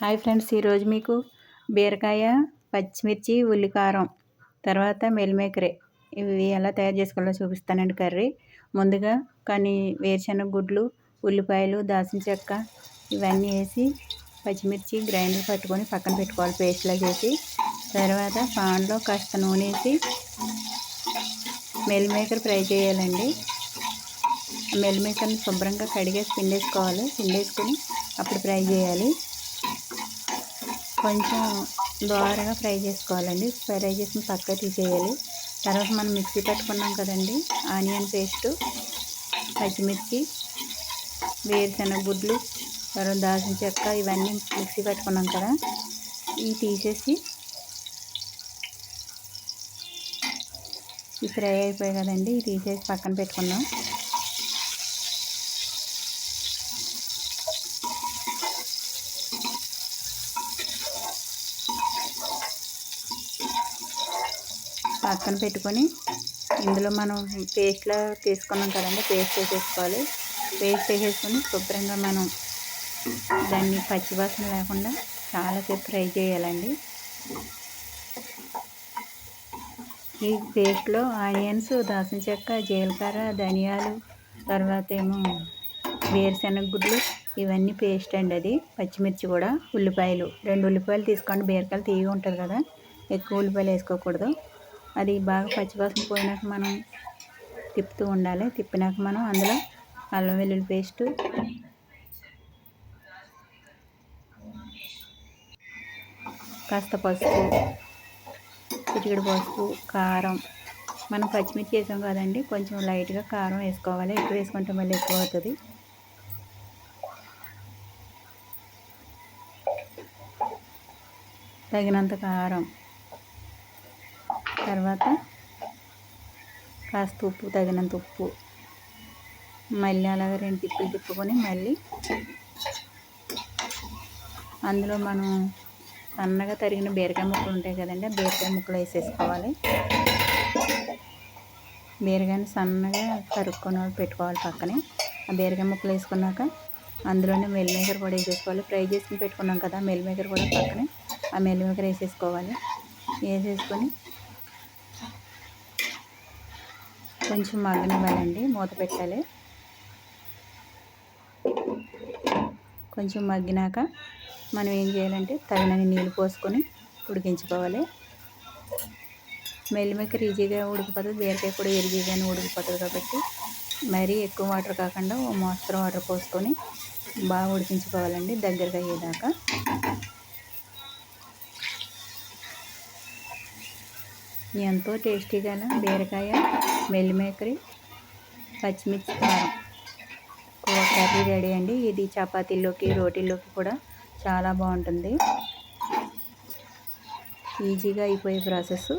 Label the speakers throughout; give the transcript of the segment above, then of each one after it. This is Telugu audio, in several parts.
Speaker 1: హాయ్ ఫ్రెండ్స్ ఈరోజు మీకు బీరకాయ పచ్చిమిర్చి ఉల్లికారం తర్వాత మెల్మేకరే. ఇవి ఎలా తయారు చేసుకోవాలో చూపిస్తానండి కర్రీ. ముందుగా కానీ వేరుశనగ గుడ్లు ఉల్లిపాయలు దాల్చిన చెక్క ఇవన్నీ వేసి పచ్చిమిర్చి గ్రైండర్ పట్టుకొని పక్కన పెట్టుకోవాలి పేస్ట్లా చేసి. తర్వాత పాన్లో కాస్త నూనె వేసి మెల్ మేకర్ ఫ్రై చేయాలండి. మెల్మేకర్ని శుభ్రంగా కడిగేసి పిండేసుకోవాలి. పిండేసుకొని అప్పుడు ఫ్రై చేయాలి. కొంచెం దోరగా ఫ్రై చేసుకోవాలండి. ఫ్రై చేసిన పక్క తీసేయాలి. తర్వాత మనం మిక్సీ పెట్టుకున్నాం కదండి. ఆనియన్ పేస్టు పచ్చిమిర్చి వేరుశనగ గుడ్లు తర్వాత దాల్చిన చెక్క ఇవన్నీ మిక్సీ పెట్టుకున్నాం కదా. ఇవి తీసేసి ఈ ఫ్రై అయిపోయాయి కదండి. ఇవి తీసేసి పక్కన పెట్టుకున్నాం. పక్కన పెట్టుకొని ఇందులో మనం పేస్ట్లో తీసుకున్నాం కదండి పేస్ట్ వేసేసుకోవాలి. పేస్ట్ వేసేసుకొని శుభ్రంగా మనం దాన్ని పచ్చివాసన లేకుండా చాలాసేపు ఫ్రై చేయాలండి. ఈ పేస్ట్లో ఆనియన్స్ దాల్చిన చెక్క జీలకర్ర ధనియాలు తర్వాత ఏమో వేరుశనగ గుడ్లు ఇవన్నీ పేస్ట్ అండి అది. పచ్చిమిర్చి కూడా ఉల్లిపాయలు. రెండు ఉల్లిపాయలు తీసుకోండి. బీరకాయలు తీయగా ఉంటుంది కదా ఎక్కువ ఉల్లిపాయలు వేసుకోకూడదు. అది బాగా పచ్చివాసన పోయినాక మనం తిప్పుతూ ఉండాలి. తిప్పినాక మనం అందులో అల్లం వెల్లుల్లి పేస్టు. కాస్త పసుపు చిటికెడు పసుపు కారం. మనం పచ్చిమిర్చి వేసాం కదండి కొంచెం లైట్గా కారం వేసుకోవాలి. ఎక్కువ వేసుకుంటే మళ్ళీ ఎక్కువ అవుతుంది. తగినంత కారం. తర్వాత కాస్త ఉప్పు తగినంత ఉప్పు. మళ్ళీ అలాగే రెండు తిప్పులు తిప్పుకొని మళ్ళీ అందులో మనం సన్నగా తరిగిన బీరకాయ ముక్కలు ఉంటాయి కదండి బీరకాయ ముక్కలు వేసేసుకోవాలి. బీరకాయని సన్నగా తరుక్కొని పెట్టుకోవాలి పక్కనే. ఆ బీరకాయ ముక్కలు వేసుకున్నాక అందులోనే మెల్లిమేకర్ కూడా వేసేసుకోవాలి. ఫ్రై చేసుకుని పెట్టుకున్నాం కదా మెల్లిమేకర్ కూడా పక్కనే ఆ మెల్లిమేకర్ వేసేసుకోవాలి. వేసేసుకొని కొంచెం మగ్గనివ్వాలండి మూత పెట్టాలి. కొంచెం మగ్గినాక మనం ఏం చేయాలంటే తగినన్ని నీళ్ళు పోసుకొని ఉడికించుకోవాలి. మెల్లిమెక్కర ఈజీగా ఉడికిపోతుంది బీరకాయ కూడా ఈజీగానే ఉడికిపోతుంది కాబట్టి మరీ ఎక్కువ వాటర్ కాకుండా ఓ మోస్తరు వాటర్ పోసుకొని బాగా ఉడికించుకోవాలండి దగ్గరగా అయ్యేదాకా. ఎంతో టేస్టీగా బీరకాయ మెల్లిమేకరి పచ్చిమిర్చి కారం. కర్రీ రెడీ అండి. ఇది చపాతీలోకి రోటీల్లోకి కూడా చాలా బాగుంటుంది. ఈజీగా అయిపోయే ప్రాసెస్.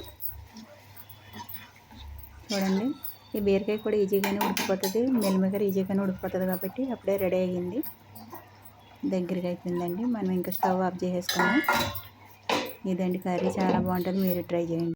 Speaker 1: చూడండి ఈ బీరకాయ కూడా ఈజీగానే ఉడికిపోతుంది. మెల్లిమేకర ఈజీగానే ఉడికిపోతుంది కాబట్టి అప్పుడే రెడీ అయ్యింది. దగ్గరికి అయిపోయిందండి. మనం ఇంకా స్టవ్ ఆఫ్ చేసేసుకున్నాం ఇదండి కర్రీ. చాలా బాగుంటుంది. మీరు ట్రై చేయండి.